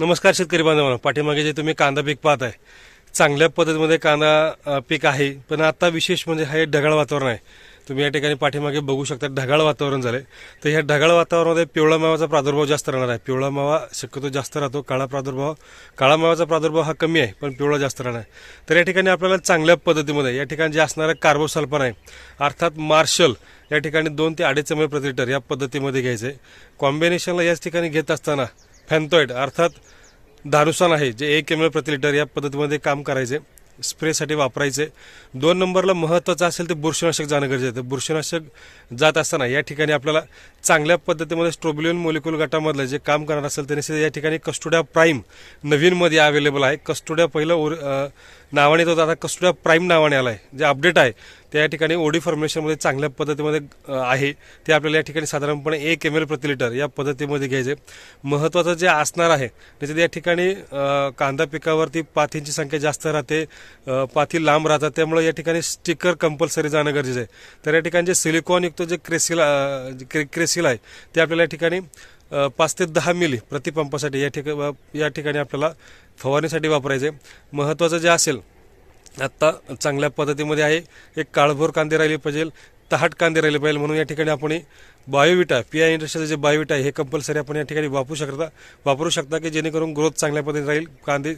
नमस्कार शेतकरी बांधवांनो. पाठीमागे जे तुम्ही कांदा पीक पाहत आहे चांगल्या पद्धतीमध्ये कांदा पीक आहे पण आता विशेष म्हणजे हे ढगाळ वातावरण आहे. तुम्ही या ठिकाणी पाठीमागे बघू शकता ढगाळ वातावरण झाले तर ह्या ढगाळ वातावरणामध्ये पिवळा मावाचा प्रादुर्भाव जास्त राहणार आहे. पिवळा मावा शक्यतो जास्त राहतो काळा प्रादुर्भाव काळा मावाचा प्रादुर्भाव हा कमी आहे पण पिवळा जास्त राहणार आहे. तर या ठिकाणी आपल्याला चांगल्या पद्धतीमध्ये या ठिकाणी जे असणारं कार्बोसल्फर आहे अर्थात मार्शल या ठिकाणी दोन ते अडीच एम एल प्रति लिटर या पद्धतीमध्ये घ्यायचं आहे कॉम्बिनेशनला याच ठिकाणी घेत असताना फॅन्थॉइड अर्थात दारुसान आहे जे एक एम एल प्रति लिटर या पद्धतीमध्ये काम करायचे स्प्रेसाठी वापरायचे. दोन नंबरला महत्त्वाचं असेल ते बुरशीनाशक जाणं गरजेचं आहे. बुरशीनाशक जात असताना या ठिकाणी आपल्याला चांगल्या पद्धतीमध्ये स्ट्रोबिलियन मोलिक्युल गटामधलं जे काम करणार असेल त्यांनी या ठिकाणी कस्टोड्या प्राईम नवीनमध्ये अवेलेबल आहे. कस्टोड्या पहिलं ओर नावाने तो आता कस्टोडिया प्राईम नावाने आला आहे जे अपडेट आहे त्या या ठिकाणी ओडी फॉर्म्युलेशनमध्ये चांगल्या पद्धतीमध्ये आहे. ते आपल्याला या ठिकाणी साधारणपणे एक एम एल प्रति लिटर या पद्धतीमध्ये घ्यायचे. महत्त्वाचं जे असणार आहे त्याच्यात या ठिकाणी कांदा पिकावरती पाथींची संख्या जास्त राहते पाथी लांब राहतात. त्यामुळे या ठिकाणी स्टिकर कंपल्सरी जाणं गरजेचं आहे. तर या ठिकाणी जे सिलिकॉनयुक्त जे क्रेसिल क्रे क्रेसिल आहे ते आपल्याला या ठिकाणी पाच ते दहा मिली प्रतिपंपासाठी या ठिका या ठिकाणी आपल्याला फवारणीसाठी वापरायचे. महत्त्वाचं जे असेल आत्ता चांगल्या पद्धतीमध्ये आहे. एक काळभोर कांदे राहिले पाहिजे. तहाट कांदे राहिले पाहिजे म्हणून या ठिकाणी आपण बायोविटा पी आय इंडस्ट्रीचं जे बायोविटा आहे हे कंपल्सरी आपण या ठिकाणी वापरू शकता. वापरू शकता की जेणेकरून ग्रोथ चांगल्या पद्धतीने राहील कांदे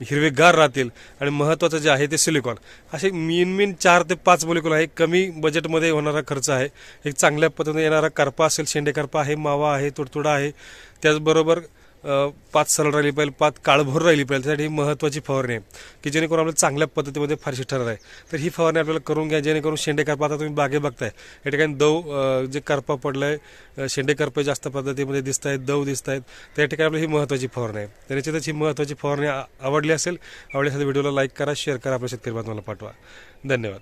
हिरवेगार राहतील आणि महत्त्वाचं जे आहे ते सिलिकॉन असे मेन मीन चार ते पाच मोलिकॉल आहे. कमी बजेटमध्ये होणारा खर्च आहे. एक चांगल्या पद्धतीने येणारा करपा असेल शेंडे करपा आहे मावा आहे तुडतुडा आहे. त्याचबरोबर पाच सरळ राहिली पाहिजे पाच काळभोर राहिली पाहिजे. त्यासाठी ही महत्त्वाची फवारणी आहे की जेणेकरून आपल्याला चांगल्या पद्धतीमध्ये फारशी ठरत आहे. तर ही फवारणी आपल्याला करून घ्या जेणेकरून शेंडे करपा आता तुम्ही बागे बघताय. या ठिकाणी दव जे करपा पडलं आहे शेंडे करपे जास्त पद्धतीमध्ये दिसत आहेत दव दिसत आहेत त्या ठिकाणी आपली ही महत्त्वाची फवारणी आहे. तर निश्चितच ही महत्त्वाची फवारणी आवडली असेल आवडली असेल व्हिडिओला लाईक करा शेअर करा आपल्या शेतकरी बांधवांना पाठवा. धन्यवाद.